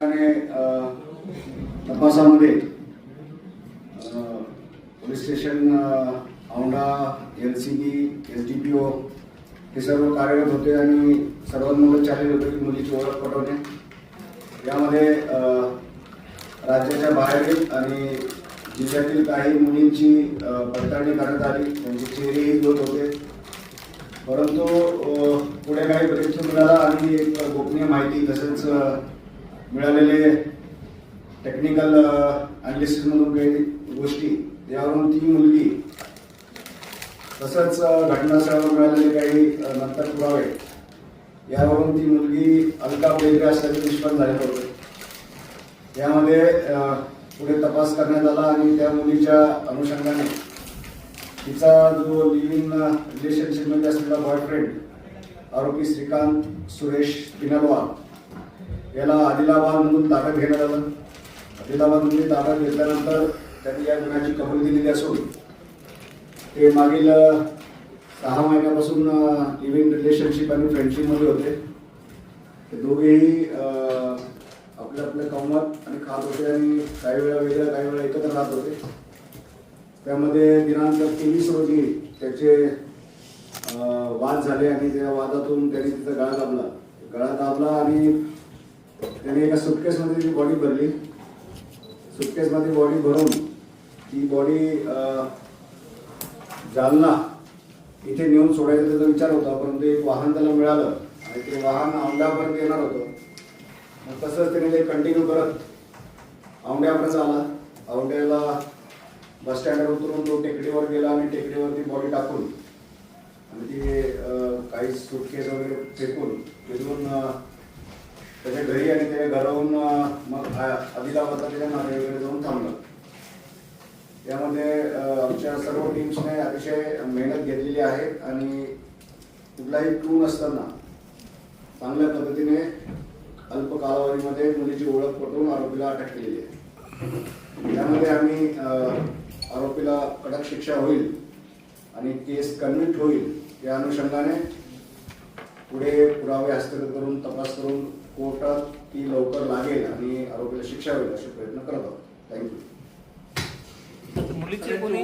आणि तपासामध्ये police station Aundha L C B S D P O हे सर्व कार्यरत होते आणि सर्वांमध्ये चॅलेंज होतं की मुलीची ओळख पटवणे. यामध्ये राज्याच्या बाहेरील आणि जिल्ह्यातील काही मुलींची पडताळणी करण्यात आली. त्यांचे चेहरेही होत होते. परंतु पुढे काही ब्रेकथ्रू मिळाला आणि एक गोपनीय माहिती तसेच मिळालेले टेक्निकल uh, अनालिसिसमधून काही गोष्टी यावरून ती मुलगी तसंच uh, घटनास्थळावर मिळालेले काही uh, नंतर पुरावे यावरून ती मुलगी अलका बेगरे असल्याचे निष्पन्न झाले होते. यामध्ये पुढे तपास करण्यात आला आणि त्या मुलीच्या अनुषंगाने तिचा जो लिव्हिंग रिलेशनशिपमध्ये असलेला बॉयफ्रेंड आरोपी श्रीकांत सुरेश पिनलवाल याला आदिलाबादमधून ताब्यात घेण्यात आलं. आदिलाबादमध्ये ताब्यात घेतल्यानंतर त्यांनी या गुन्ह्याची कबुली दिलेली असून ते मागील सहा महिन्यापासून लिव्हिंग रिलेशनशिप आणि फ्रेंडशिपमध्ये होते. ते दोघेही आपल्या आपल्या कामात आणि खात होते आणि काही वेळा वेगळ्या काही वेळा एकत्र राहत होते. त्यामध्ये दिनांक तेवीस रोजी त्याचे वाद झाले आणि त्या वादातून त्याने तिचा गळा दाबला. गळा दाबला आणि त्याने एका सुटकेसमध्ये ती बॉडी भरली. सुटकेसमध्ये बॉडी भरून ती बॉडी जालना इथे नेऊन सोडायचा त्याचा विचार होता परंतु एक वाहन त्याला मिळालं आणि ते वाहन औंढ्यापर्यंत येणार होतं. मग तसंच त्याने ते कंटिन्यू करत औंढ्यापर्यंत आला. औंढ्याला बस स्टँडवर उतरून तो टेकडीवर गेला आणि टेकडीवरती बॉडी टाकून आणि ती काही सुटकेस वगैरे फेकून तिथून त्याच्या घरी आणि त्याच्या घराहून मग आदिलाबादला त्याच्या नातेवाईकडे जाऊन थांबलं. त्यामध्ये आमच्या सर्व टीम्सने अतिशय मेहनत घेतलेली आहे आणि कुठलाही क्लू नसताना चांगल्या पद्धतीने अल्प कालावधीमध्ये मुलीची ओळख पटवून आरोपीला अटक केलेली आहे. त्यामध्ये आम्ही आरोपीला कडक शिक्षा होईल आणि केस कन्व्हिक्ट होईल या अनुषंगाने पुढे पुरावे हस्तगत करून तपास करून कोर्टात ती लवकर लागेल आणि आरोपीला शिक्षा होईल असे प्रयत्न करत आहोत. थँक्यू मुलीचे कोणी